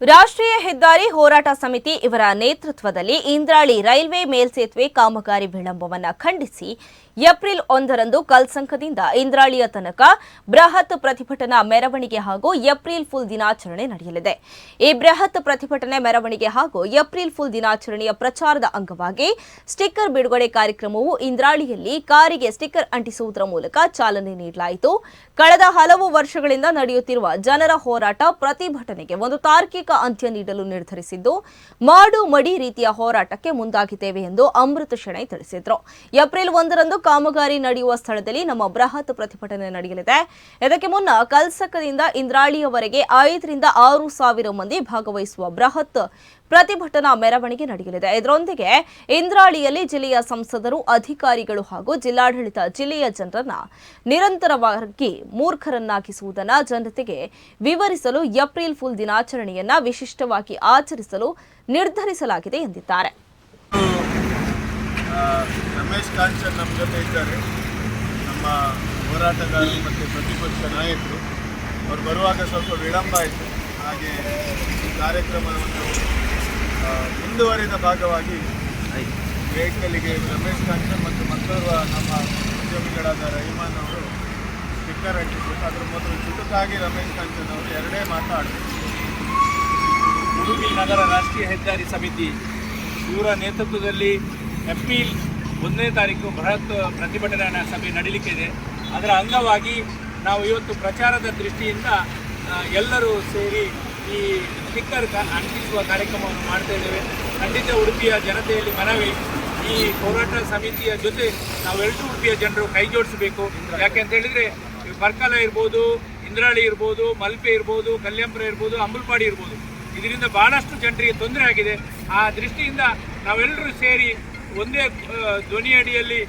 ರಾಷ್ಟ್ರೀಯ ಹೆದ್ದಾರಿ ಹೋರಾಟ ಸಮಿತಿ ಇವರ ನೇತೃತ್ವದಲ್ಲಿ ಇಂದ್ರಾಳಿ ರೈಲ್ವೆ ಮೇಲ್ಸೇತುವೆ ಕಾಮಗಾರಿ ವಿಳಂಬವನ್ನು ಖಂಡಿಸಿ ಏಪ್ರಿಲ್ ಒಂದರಂದು ಕಲ್ಸಂಕದಿಂದ ಇಂದ್ರಾಳಿಯ ತನಕ ಬೃಹತ್ ಪ್ರತಿಭಟನಾ ಮೆರವಣಿಗೆ ಹಾಗೂ ಏಪ್ರಿಲ್ ಫುಲ್ ದಿನಾಚರಣೆ ನಡೆಯಲಿದೆ. ಈ ಬೃಹತ್ ಪ್ರತಿಭಟನೆ ಮೆರವಣಿಗೆ ಹಾಗೂ ಏಪ್ರಿಲ್ ಫುಲ್ ದಿನಾಚರಣೆಯ ಪ್ರಚಾರದ ಅಂಗವಾಗಿ ಸ್ಟಿಕ್ಕರ್ ಬಿಡುಗಡೆ ಕಾರ್ಯಕ್ರಮವು ಇಂದ್ರಾಳಿಯಲ್ಲಿ ಕಾರಿಗೆ ಸ್ಟಿಕ್ಕರ್ ಅಂಟಿಸುವುದರ ಮೂಲಕ ಚಾಲನೆ ನೀಡಲಾಯಿತು. ಕಳೆದ ಹಲವು ವರ್ಷಗಳಿಂದ ನಡೆಯುತ್ತಿರುವ ಜನರ ಹೋರಾಟ ಪ್ರತಿಭಟನೆಗೆ ಒಂದು ತಾರ್ಕಿಕ ಅಂತ್ಯ ನೀಡಲು ನಿರ್ಧರಿಸಿದ್ದು, ಮಾಡು ಮಡಿ ರೀತಿಯ ಹೋರಾಟಕ್ಕೆ ಮುಂದಾಗಿದ್ದೇವೆ ಎಂದು ಅಮೃತ ಶೆಣೈ ತಿಳಿಸಿದರು. ಏಪ್ರಿಲ್ ಒಂದರಂದು ಕಾಮಗಾರಿ ನಡೆಯುವ ಸ್ಥಳದಲ್ಲಿ ನಮ್ಮ ಬೃಹತ್ ಪ್ರತಿಭಟನೆ ನಡೆಯಲಿದೆ. ಇದಕ್ಕೆ ಮುನ್ನ ಕಲ್ಸಕದಿಂದ ಇಂದ್ರಾಳಿಯವರೆಗೆ ಐದರಿಂದ ಆರು ಸಾವಿರ ಮಂದಿ ಭಾಗವಹಿಸುವ ಬೃಹತ್ ಪ್ರತಿಭಟನಾ ಮೆರವಣಿಗೆ ನಡೆಯಲಿದೆ. ಇದರೊಂದಿಗೆ ಇಂದ್ರಾಳಿಯಲ್ಲಿ ಜಿಲ್ಲೆಯ ಸಂಸದರು, ಅಧಿಕಾರಿಗಳು ಹಾಗೂ ಜಿಲ್ಲಾಡಳಿತ ಜಿಲ್ಲೆಯ ಜನರನ್ನ ನಿರಂತರವಾಗಿ ಮೂರ್ಖರನ್ನಾಗಿಸುವುದನ್ನು ಜನತೆಗೆ ವಿವರಿಸಲು ಏಪ್ರಿಲ್ ಫುಲ್ ದಿನಾಚರಣೆಯನ್ನ ವಿಶಿಷ್ಟವಾಗಿ ಆಚರಿಸಲು ನಿರ್ಧರಿಸಲಾಗಿದೆ ಎಂದಿದ್ದಾರೆ. ರಮೇಶ್ ಕಾಂಚನ್ ನಮ್ಮ ಜೊತೆ ಇದ್ದಾರೆ. ನಮ್ಮ ಹೋರಾಟಗಾರರು ಮತ್ತು ಪ್ರತಿಪಕ್ಷ ನಾಯಕರು. ಅವ್ರು ಬರುವಾಗ ಸ್ವಲ್ಪ ವಿಳಂಬ ಆಯಿತು. ಹಾಗೆ ಈ ಕಾರ್ಯಕ್ರಮವನ್ನು ಮುಂದುವರಿದ ಭಾಗವಾಗಿ ವೆಹಿಕಲ್ಗೆ ರಮೇಶ್ ಕಾಂಚನ್ ಮತ್ತು ಮತ್ತೋರ್ವ ನಮ್ಮ ಉದ್ಯಮಿಗಳಾದ ರಹಿಮಾನ್ ಅವರು ಸ್ಟಿಕ್ಕರ್ ಅಂಟಿಸಿದ್ರು ಅದ್ರ ಮೊದಲು ಚುಟುಕಾಗಿ ರಮೇಶ್ ಕಾಂಚನ್ ಅವರು ಎರಡೇ ಮಾತಾಡಬೇಕು ಉಡುಪಿ ನಗರ ರಾಷ್ಟ್ರೀಯ ಹೆದ್ದಾರಿ ಸಮಿತಿ ಇವರ ನೇತೃತ್ವದಲ್ಲಿ ಏಪ್ರಿಲ್ ಒಂದನೇ ತಾರೀಕು ಬೃಹತ್ ಪ್ರತಿಭಟನಾ ಸಭೆ ನಡೀಲಿಕ್ಕಿದೆ ಅದರ ಅಂಗವಾಗಿ ನಾವು ಇವತ್ತು ಪ್ರಚಾರದ ದೃಷ್ಟಿಯಿಂದ ಎಲ್ಲರೂ ಸೇರಿ ಈ ಸ್ಟಿಕ್ಕರ್ ಅಂಟಿಸುವ ಕಾರ್ಯಕ್ರಮವನ್ನು ಮಾಡ್ತಾ ಇದ್ದೇವೆ. ಖಂಡಿತ ಉಡುಪಿಯ ಜನತೆಯಲ್ಲಿ ಮನವಿ, ಈ ಹೋರಾಟ ಸಮಿತಿಯ ಜೊತೆ ನಾವೆಲ್ಲರೂ ಉಡುಪಿಯ ಜನರು ಕೈ ಜೋಡಿಸಬೇಕು. ಯಾಕೆಂತ ಹೇಳಿದ್ರೆ ಬರ್ಕಲ ಇರ್ಬೋದು, ಇಂದ್ರಾಳಿ ಇರ್ಬೋದು, ಮಲ್ಪೆ ಇರ್ಬೋದು, ಕಲ್ಯಾಂಪುರ ಇರ್ಬೋದು, ಅಂಬಲ್ಪಾಡಿ ಇರ್ಬೋದು. ಇದರಿಂದ ಬಹಳಷ್ಟು ಜನರಿಗೆ ತೊಂದರೆ ಆಗಿದೆ. ಆ ದೃಷ್ಟಿಯಿಂದ ನಾವೆಲ್ಲರೂ ಸೇರಿ ಒಂದೇ ಧ್ವನಿಯಡಿಯಲ್ಲಿ